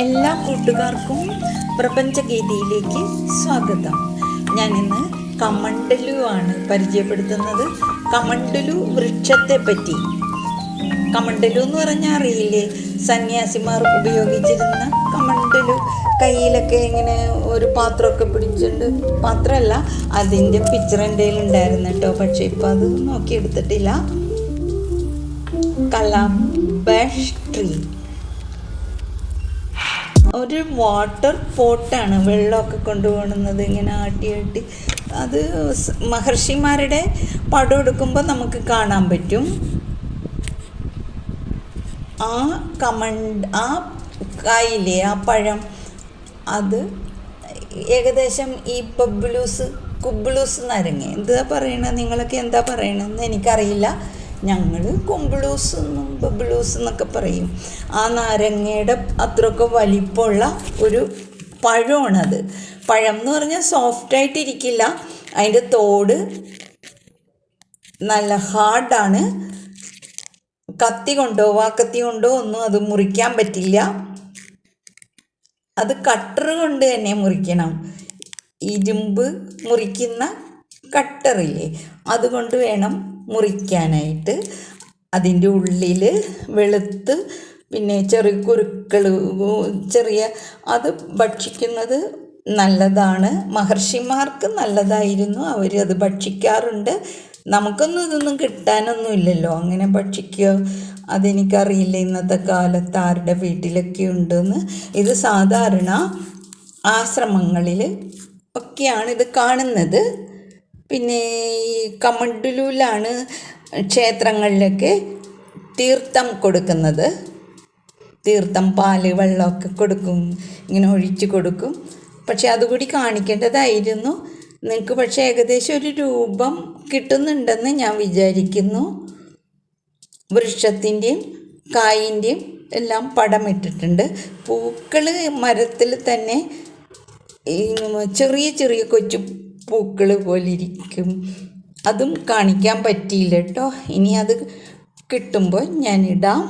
എല്ലാ കൂട്ടുകാർക്കും പ്രപഞ്ചഗീതിയിലേക്ക് സ്വാഗതം. ഞാൻ ഇന്ന് കമണ്ടലു ആണ് പരിചയപ്പെടുത്തുന്നത്. കമണ്ടലു വൃക്ഷത്തെ പറ്റി കമണ്ടലു എന്ന് പറഞ്ഞാൽ അറിയില്ലേ? സന്യാസിമാർ ഉപയോഗിച്ചിരുന്ന കമണ്ടലു കയ്യിലൊക്കെ ഇങ്ങനെ ഒരു പാത്രമൊക്കെ പിടിച്ചിട്ട് പാത്രമല്ല അതിന്റെ പിക്ചർ എന്റെ ഉണ്ടായിരുന്നു കേട്ടോ. പക്ഷേ ഇപ്പോൾ അത് നോക്കിയെടുത്തിട്ടില്ല. കലാബാഷ് ട്രീ. ഒരു വാട്ടർ പോട്ടാണ് വെള്ളമൊക്കെ കൊണ്ടുപോകുന്നത് ഇങ്ങനെ ആട്ടി ആട്ടി. അത് മഹർഷിമാരുടെ പടം എടുക്കുമ്പോൾ നമുക്ക് കാണാൻ പറ്റും. ആ കമണ്ട് ആ കായിലെ ആ പഴം അത് ഏകദേശം ഈ പബ്ലൂസ് കുബ്ലൂസ് നരങ്ങ. എന്താ പറയണത് നിങ്ങളൊക്കെ എന്താ പറയണതെന്ന് എനിക്കറിയില്ല. ഞങ്ങൾ കുമ്പിളൂസ് എന്നും ബബ്ലൂസ് എന്നൊക്കെ പറയും. ആ നാരങ്ങയുടെ അത്രയൊക്കെ വലിപ്പമുള്ള ഒരു പഴമാണത്. പഴം എന്ന് പറഞ്ഞാൽ സോഫ്റ്റായിട്ടിരിക്കില്ല അതിന്റെ തോട് നല്ല ഹാർഡാണ് കത്തി കൊണ്ടോ വാക്കത്തി കൊണ്ടോ ഒന്നും അത് മുറിക്കാൻ പറ്റില്ല. അത് കട്ടർ കൊണ്ട് തന്നെ മുറിക്കണം. ഇരുമ്പ് മുറിക്കുന്ന കട്ടറില്ലേ അതുകൊണ്ട് വേണം മുറിക്കാനായിട്ട് അതിന്റെ ഉള്ളിൽ വെളുത്ത് പിന്നെ ചെറിയ കുരുക്കൾ ചെറിയ അത് ഭക്ഷിക്കുന്നത് നല്ലതാണ്. മഹർഷിമാർക്ക് നല്ലതായിരുന്നു. അവർ അത് ഭക്ഷിക്കാറുണ്ട്. നമുക്കൊന്നും ഇതൊന്നും കിട്ടാനൊന്നുമില്ലല്ലോ അങ്ങനെ ഭക്ഷിക്കുക അതെനിക്കറിയില്ല. ഇന്നത്തെ കാലത്ത് ആരുടെ വീട്ടിലൊക്കെ ഉണ്ടെന്ന്. ഇത് സാധാരണ ആശ്രമങ്ങളിൽ ഒക്കെയാണ് ഇത് കാണുന്നത്. പിന്നെ ഈ കമണ്ടലൂലാണ് ക്ഷേത്രങ്ങളിലൊക്കെ തീർത്ഥം കൊടുക്കുന്നത്. തീർത്ഥം പാൽ വെള്ളമൊക്കെ കൊടുക്കും ഇങ്ങനെ ഒഴിച്ച് കൊടുക്കും. പക്ഷെ അതുകൂടി കാണിക്കേണ്ടതായിരുന്നു. നിങ്ങൾക്ക് പക്ഷേ ഏകദേശം ഒരു രൂപം കിട്ടുന്നുണ്ടെന്ന് ഞാൻ വിചാരിക്കുന്നു. വൃക്ഷത്തിന്റെയും കായിന്റെയും എല്ലാം പടമിട്ടിട്ടുണ്ട്. പൂക്കൾ മരത്തിൽ തന്നെ ചെറിയ ചെറിയ കൊച്ചു പൂക്കൾ പോലെ ഇരിക്കും. അതും കാണിക്കാൻ പറ്റിയില്ല കേട്ടോ ഇനി അത് കിട്ടുമ്പോൾ ഞാനിടാം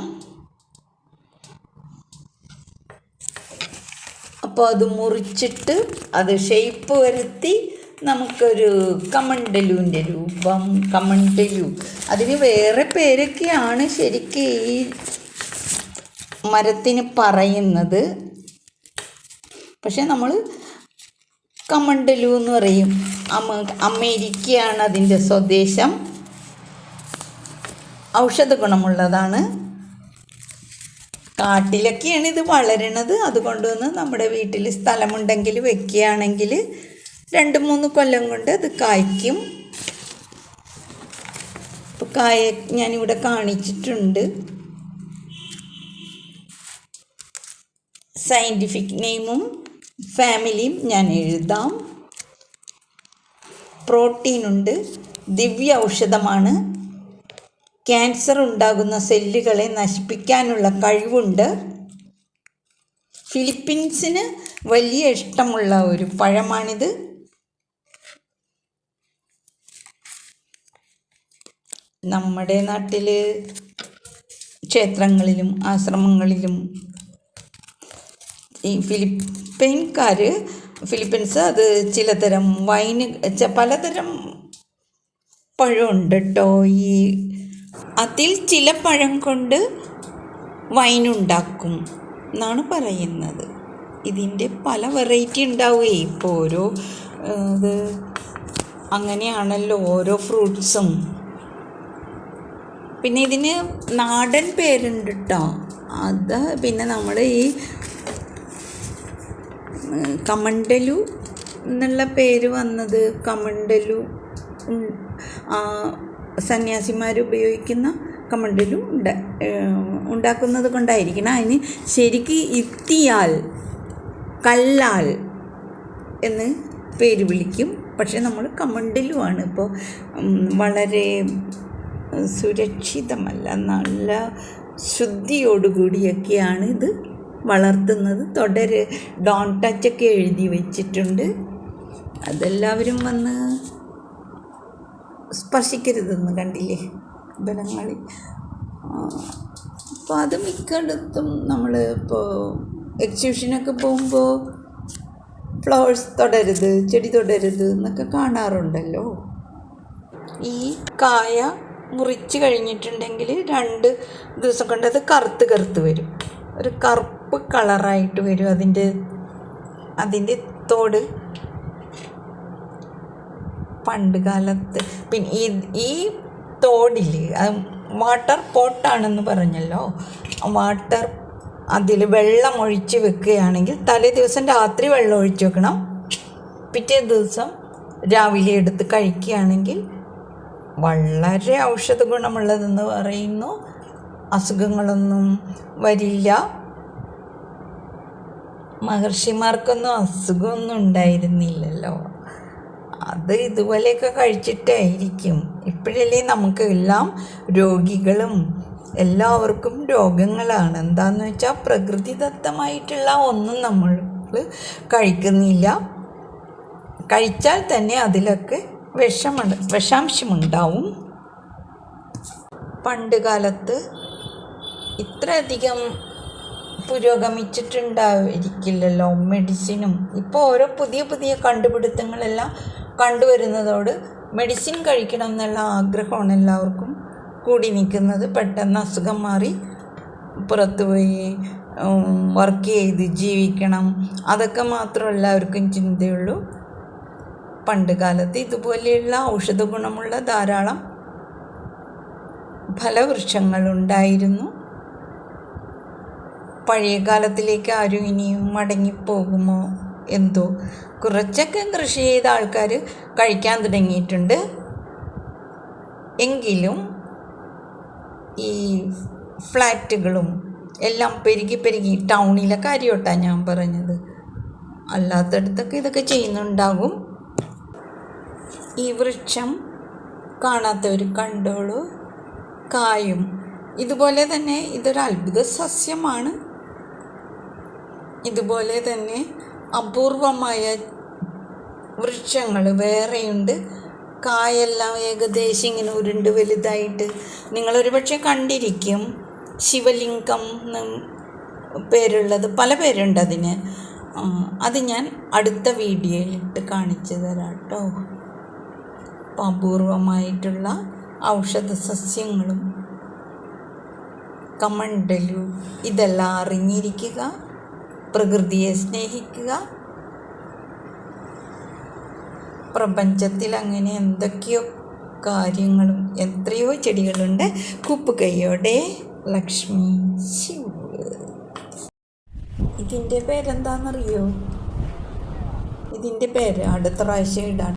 അപ്പോൾ അത് മുറിച്ചിട്ട് അത് ഷേപ്പ് വരുത്തി നമുക്കൊരു കമണ്ടലുവിന്റെ രൂപം കമണ്ടലു. അതിന് വേറെ പേരൊക്കെയാണ് ശരിക്കും ഈ മരത്തിന് പറയുന്നത്. പക്ഷെ നമ്മൾ കമണ്ടലു എന്ന് പറയും. അമ അമേരിക്കയാണ് അതിന്റെ സ്വദേശം. ഔഷധ ഗുണമുള്ളതാണ്. കാട്ടിലൊക്കെയാണ് ഇത് വളരണത്. അതുകൊണ്ട് വന്ന് നമ്മുടെ വീട്ടിൽ സ്ഥലമുണ്ടെങ്കിൽ വെക്കുകയാണെങ്കിൽ രണ്ട് മൂന്ന് കൊല്ലം കൊണ്ട് അത് കായ്ക്കും. ഇപ്പോൾ കായ ഞാനിവിടെ കാണിച്ചിട്ടുണ്ട്. സയന്റിഫിക് നെയിമും ഫാമിലിയും ഞാൻ എഴുതാം. പ്രോട്ടീനുണ്ട് ദിവ്യ ഔഷധമാണ്. ക്യാൻസർ ഉണ്ടാകുന്ന സെല്ലുകളെ നശിപ്പിക്കാനുള്ള കഴിവുണ്ട്. ഫിലിപ്പീൻസിന് വലിയ ഇഷ്ടമുള്ള ഒരു പഴമാണിത്. നമ്മുടെ നാട്ടിൽ ക്ഷേത്രങ്ങളിലും ആശ്രമങ്ങളിലും ഈ ഫിലിപ്പൈൻകാർ ഫിലിപ്പീൻസ് അത് ചിലതരം വൈന് പലതരം പഴമുണ്ട് കേട്ടോ ഈ അതിൽ ചില പഴം കൊണ്ട് വൈനുണ്ടാക്കും എന്നാണ് പറയുന്നത്. ഇതിന്റെ പല വെറൈറ്റി ഉണ്ടാവുകയെ ഇപ്പോൾ ഓരോ ഇത് അങ്ങനെയാണല്ലോ ഓരോ ഫ്രൂട്ട്സും. പിന്നെ ഇതിന് നാടൻ പേരുണ്ട് കേട്ടോ അത് പിന്നെ നമ്മൾ ഈ കമണ്ടലു എന്നുള്ള പേര് വന്നത് കമണ്ടലു സന്യാസിമാർ ഉപയോഗിക്കുന്ന കമണ്ടലു ഉണ്ട. ഉണ്ടാക്കുന്നത് കൊണ്ടായിരിക്കണം. അതിന് ശരിക്ക് ഇത്തിയാൽ കല്ലാൽ എന്ന് പേര് വിളിക്കും. പക്ഷെ നമ്മൾ കമണ്ടലുമാണ് ഇപ്പോൾ വളരെ സുരക്ഷിതമല്ല നല്ല ശുദ്ധിയോടുകൂടിയൊക്കെയാണ് ഇത് വളർത്തുന്നത്. തുടര് ഡോൺ ടച്ചൊക്കെ എഴുതി വെച്ചിട്ടുണ്ട്. അതെല്ലാവരും വന്ന് സ്പർശിക്കരുതെന്ന് കണ്ടില്ലേ? ബലങ്ങളിൽ. അപ്പോൾ അത് മിക്കയിടത്തും നമ്മൾ ഇപ്പോൾ എക്സിബിഷനൊക്കെ പോകുമ്പോൾ ഫ്ലവേഴ്സ് തൊടരുത് ചെടി തൊടരുത് എന്നൊക്കെ കാണാറുണ്ടല്ലോ. ഈ കായ മുറിച്ച് കഴിഞ്ഞിട്ടുണ്ടെങ്കിൽ രണ്ട് ദിവസം കൊണ്ട് അത് കറുത്ത് കറുത്ത് വരും. ഒരു കറുപ്പ് കളറായിട്ട് വരും അതിന്റെ അതിന്റെ തോട്. പണ്ട് കാലത്ത് പിന്നെ ഈ ഈ തോടിൽ വാട്ടർ പോട്ടാണെന്ന് പറഞ്ഞല്ലോ. വാട്ടർ അതിൽ വെള്ളം ഒഴിച്ച് വെക്കുകയാണെങ്കിൽ തലേ ദിവസം രാത്രി വെള്ളം ഒഴിച്ച് വെക്കണം. പിറ്റേ ദിവസം രാവിലെ എടുത്ത് കഴിക്കുകയാണെങ്കിൽ വളരെ ഔഷധ ഗുണമുള്ളതെന്ന് പറയുന്നു. അസുഖങ്ങളൊന്നും വരില്ല. മഹർഷിമാർക്കൊന്നും അസുഖമൊന്നും ഉണ്ടായിരുന്നില്ലല്ലോ. അത് ഇതുപോലെയൊക്കെ കഴിച്ചിട്ടായിരിക്കും. ഇപ്പോഴല്ലേ നമുക്ക് എല്ലാം രോഗികളും എല്ലാവർക്കും രോഗങ്ങളാണ്. എന്താന്ന് വെച്ചാൽ പ്രകൃതിദത്തമായിട്ടുള്ള ഒന്നും നമ്മൾ കഴിക്കുന്നില്ല. കഴിച്ചാൽ തന്നെ അതിലൊക്കെ വിഷമുണ്ട് വിഷാംശമുണ്ടാവും. പണ്ട് കാലത്ത് ഇത്രയധികം പുരോഗമിച്ചിട്ടുണ്ടായിരിക്കില്ലല്ലോ മെഡിസിനും. ഇപ്പോൾ ഓരോ പുതിയ പുതിയ കണ്ടുപിടുത്തങ്ങളെല്ലാം കണ്ടുവരുന്നതോട് മെഡിസിൻ കഴിക്കണം എന്നുള്ള ആഗ്രഹമാണ് എല്ലാവർക്കും കൂടി നിൽക്കുന്നത്. പെട്ടെന്ന് അസുഖം മാറി പുറത്ത് പോയി വർക്ക് ചെയ്ത് ജീവിക്കണം. അതൊക്കെ മാത്രം എല്ലാവർക്കും ചിന്തയുള്ളൂ. പണ്ട് കാലത്ത് ഇതുപോലെയുള്ള ഔഷധ ഗുണമുള്ള ധാരാളം ഫലവൃക്ഷങ്ങളുണ്ടായിരുന്നു. പഴയ കാലത്തിലേക്ക് ആരും ഇനിയും മടങ്ങിപ്പോകുമോ എന്തോ? കുറച്ചൊക്കെ കൃഷി ചെയ്ത ആൾക്കാർ കഴിക്കാൻ തുടങ്ങിയിട്ടുണ്ട്. എങ്കിലും ഈ ഫ്ലാറ്റുകളും എല്ലാം പെരുകി പെരുകി ടൗണിലെ കാര്യമോട്ടാണ് ഞാൻ പറഞ്ഞത്. അല്ലാത്തടത്തൊക്കെ ഇതൊക്കെ ചെയ്യുന്നുണ്ടാകും. ഈ വൃക്ഷം കാണാത്തവർ കണ്ടോളൂ. കായും. ഇതുപോലെ തന്നെ ഇതൊരു അത്ഭുത സസ്യമാണ്. ഇതുപോലെ തന്നെ അപൂർവമായ വൃക്ഷങ്ങൾ വേറെയുണ്ട്. കായെല്ലാം ഏകദേശം ഇങ്ങനെ ഉരുണ്ട് വലുതായിട്ട് നിങ്ങളൊരു പക്ഷേ കണ്ടിരിക്കും. ശിവലിംഗം പേരുള്ളത് പല പേരുണ്ട് അതിന്. അത് ഞാൻ അടുത്ത വീഡിയോയിലിട്ട് കാണിച്ചു തരാം കേട്ടോ അപ്പം അപൂർവമായിട്ടുള്ള ഔഷധ സസ്യങ്ങളും കമണ്ടലു ഇതെല്ലാം അറിഞ്ഞിരിക്കുക. പ്രകൃതിയെ സ്നേഹിക്കുക. പ്രപഞ്ചത്തിൽ അങ്ങനെ എന്തൊക്കെയോ കാര്യങ്ങളും എത്രയോ ചെടികളുണ്ട്. കുപ്പ് കൈയോടെ ലക്ഷ്മി ശിവ. ഇതിന്റെ പേരെന്താണെന്നറിയോ? ഇതിന്റെ പേര് അടുത്ത പ്രാവശ്യം ഇടാം